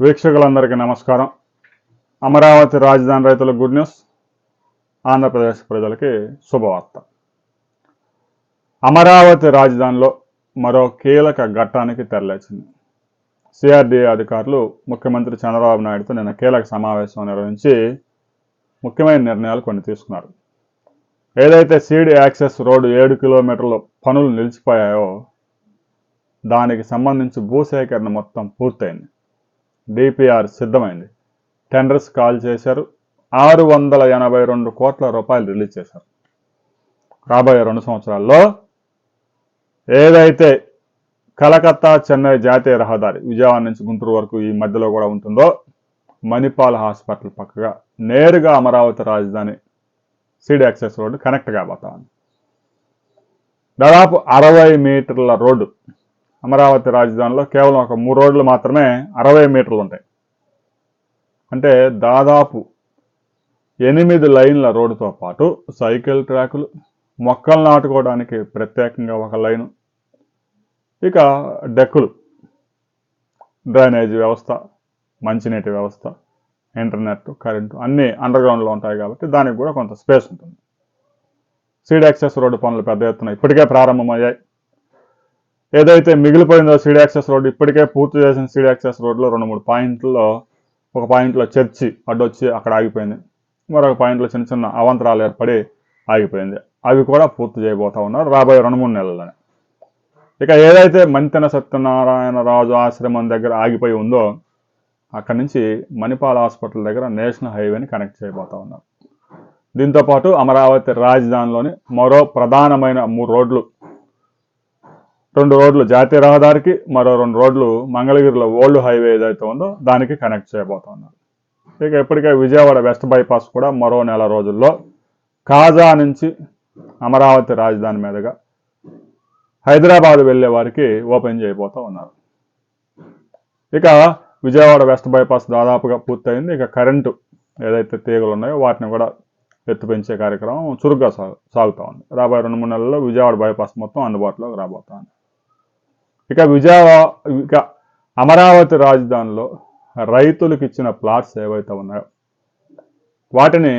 వీక్షకులందరికీ నమస్కారం. అమరావతి రాజధాని రైతుల గుడ్ న్యూస్. ఆంధ్రప్రదేశ్ ప్రజలకి శుభవార్త. అమరావతి రాజధానిలో మరో కీలక ఘట్టానికి తెరలేచింది. సిఆర్డీఏ అధికారులు ముఖ్యమంత్రి చంద్రబాబు నాయుడుతో నిన్న కీలక సమావేశం నిర్వహించి ముఖ్యమైన నిర్ణయాలు కొన్ని తీసుకున్నారు. ఏదైతే సీడ్ యాక్సెస్ రోడ్డు ఏడు కిలోమీటర్ల పనులు నిలిచిపోయాయో దానికి సంబంధించి భూసేకరణ మొత్తం పూర్తయింది. డిపిఆర్ సిద్ధమైంది. టెండర్స్ కాల్ చేశారు. ఆరు వందల ఎనభై రెండు కోట్ల రూపాయలు రిలీజ్ చేశారు. రాబోయే రెండు సంవత్సరాల్లో ఏదైతే కలకత్తా చెన్నై జాతీయ రహదారి విజయవాడ నుంచి గుంటూరు వరకు ఈ మధ్యలో కూడా ఉంటుందో మణిపాల్ హాస్పిటల్ పక్కగా నేరుగా అమరావతి రాజధాని సిడి యాక్సెస్ రోడ్డు కనెక్ట్ కాబోతా ఉంది. దాదాపు అరవై మీటర్ల రోడ్డు అమరావతి రాజధానిలో కేవలం ఒక మూడు రోడ్లు మాత్రమే అరవై మీటర్లు ఉంటాయి. అంటే దాదాపు ఎనిమిది లైన్ల రోడ్డుతో పాటు సైకిల్ ట్రాకులు మొక్కలు నాటుకోవడానికి ప్రత్యేకంగా ఒక లైను ఇక డెక్కులు డ్రైనేజ్ వ్యవస్థ మంచినీటి వ్యవస్థ ఇంటర్నెట్ కరెంటు అన్నీ అండర్గ్రౌండ్లో ఉంటాయి కాబట్టి దానికి కూడా కొంత స్పేస్ ఉంటుంది. సీడ్ యాక్సెస్ రోడ్డు పనులు పెద్ద ఎత్తున ఇప్పటికే ప్రారంభమయ్యాయి. ఏదైతే మిగిలిపోయిందో సిడి యాక్సెస్ రోడ్డు ఇప్పటికే పూర్తి చేసిన సిడి యాక్సెస్ రోడ్లో రెండు మూడు పాయింట్లలో ఒక పాయింట్లో చర్చి అడ్డొచ్చి అక్కడ ఆగిపోయింది. మరొక పాయింట్లో చిన్న చిన్న అవంతరాలు ఏర్పడి ఆగిపోయింది. అవి కూడా పూర్తి చేయబోతా ఉన్నారు రాబోయే రెండు మూడు నెలల్లోనే. ఇక ఏదైతే మంతెన సత్యనారాయణ రాజు ఆశ్రమం దగ్గర ఆగిపోయి ఉందో అక్కడి నుంచి మణిపాల్ హాస్పిటల్ దగ్గర నేషనల్ హైవేని కనెక్ట్ చేయబోతా ఉన్నారు. దీంతోపాటు అమరావతి రాజధానిలోని మరో ప్రధానమైన మూడు రోడ్లు రెండు రోడ్లు జాతీయ రహదారికి మరో రెండు రోడ్లు మంగళగిరిలో ఓల్డ్ హైవే ఏదైతే ఉందో దానికి కనెక్ట్ చేయబోతా ఉన్నారు ఇక ఇప్పటికే విజయవాడ వెస్ట్ బైపాస్ కూడా మరో నెల రోజుల్లో కాజా నుంచి అమరావతి రాజధాని మీదుగా హైదరాబాద్ వెళ్ళే వారికి ఓపెన్ చేయబోతూ ఉన్నారు. ఇక విజయవాడ వెస్ట్ బైపాస్ దాదాపుగా పూర్తయింది. ఇక కరెంటు ఏదైతే తీగలు ఉన్నాయో వాటిని కూడా ఎత్తు పెంచే కార్యక్రమం చురుగ్గా సాగు సాగుతూ ఉంది. రాబోయే రెండు మూడు నెలల్లో విజయవాడ బైపాస్ మొత్తం అందుబాటులోకి రాబోతా ఉంది. ఇక విజయవా ఇక అమరావతి రాజధానిలో రైతులకు ఇచ్చిన ప్లాట్స్ ఏవైతే ఉన్నాయో వాటిని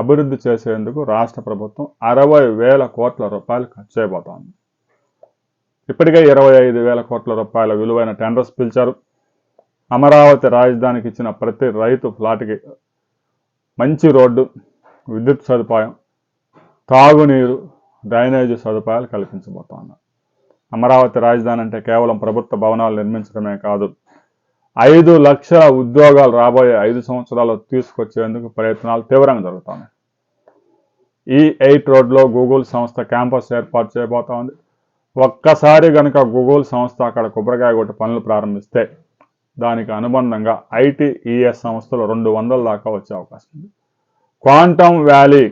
అభివృద్ధి చేసేందుకు రాష్ట్ర ప్రభుత్వం అరవై వేల కోట్ల రూపాయలు ఖర్చు అయిపోతుంది. ఇప్పటికే ఇరవై ఐదు వేల కోట్ల రూపాయల విలువైన టెండర్స్ పిలిచారు. అమరావతి రాజధానికి ఇచ్చిన ప్రతి రైతు ఫ్లాట్కి మంచి రోడ్డు విద్యుత్ సదుపాయం తాగునీరు డ్రైనేజీ సదుపాయాలు కల్పించబోతున్నారు అమరావతి రాజధాని అంటే కేవలం ప్రభుత్వ భవనాలు నిర్మించడమే కాదు. ఐదు లక్షల ఉద్యోగాలు రాబోయే ఐదు సంవత్సరాలు తీసుకొచ్చేందుకు ప్రయత్నాలు తీవ్రంగా జరుగుతున్నాయి ఈ ఎయిట్ రోడ్లో గూగుల్ సంస్థ క్యాంపస్ ఏర్పాటు చేయబోతా ఉంది ఒక్కసారి కనుక గూగుల్ సంస్థ అక్కడ కొబ్బరికాయ కొట్టి పనులు ప్రారంభిస్తే దానికి అనుబంధంగా ఐటీఈఎస్ సంస్థలు రెండు వందల దాకా వచ్చే అవకాశం ఉంది. క్వాంటమ్ వ్యాలీ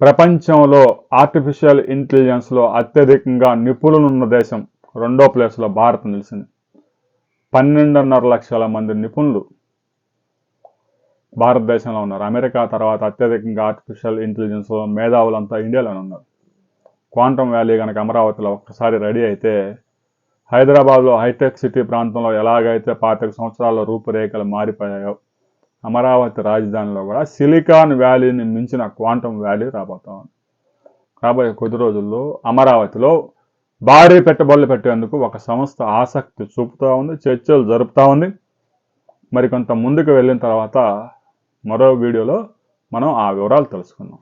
ప్రపంచంలో ఆర్టిఫిషియల్ ఇంటెలిజెన్స్లో అత్యధికంగా నిపుణులున్న దేశం రెండో ప్లేస్లో భారత్ నిలిచింది. పన్నెండున్నర లక్షల మంది నిపుణులు భారతదేశంలో ఉన్నారు. అమెరికా తర్వాత అత్యధికంగా ఆర్టిఫిషియల్ ఇంటెలిజెన్స్లో మేధావులంతా ఇండియాలోనే ఉన్నారు. క్వాంటమ్ వ్యాలీ కనుక అమరావతిలో ఒక్కసారి రెడీ అయితే హైదరాబాద్లో హైటెక్ సిటీ ప్రాంతంలో ఎలాగైతే పాతిక సంవత్సరాల రూపురేఖలు మారిపోయాయో అమరావతి రాజధానిలో కూడా సిలికాన్ వ్యాలీని మించిన క్వాంటమ్ వ్యాలీ రాబోతా ఉంది. రాబోయే కొద్ది రోజుల్లో అమరావతిలో భారీ పెట్టుబడులు పెట్టేందుకు ఒక సంస్థ ఆసక్తి చూపుతూ ఉంది చర్చలు జరుపుతూ ఉంది. మరికొంత ముందుకు వెళ్ళిన తర్వాత మరో వీడియోలో మనం ఆ వివరాలు తెలుసుకుందాం.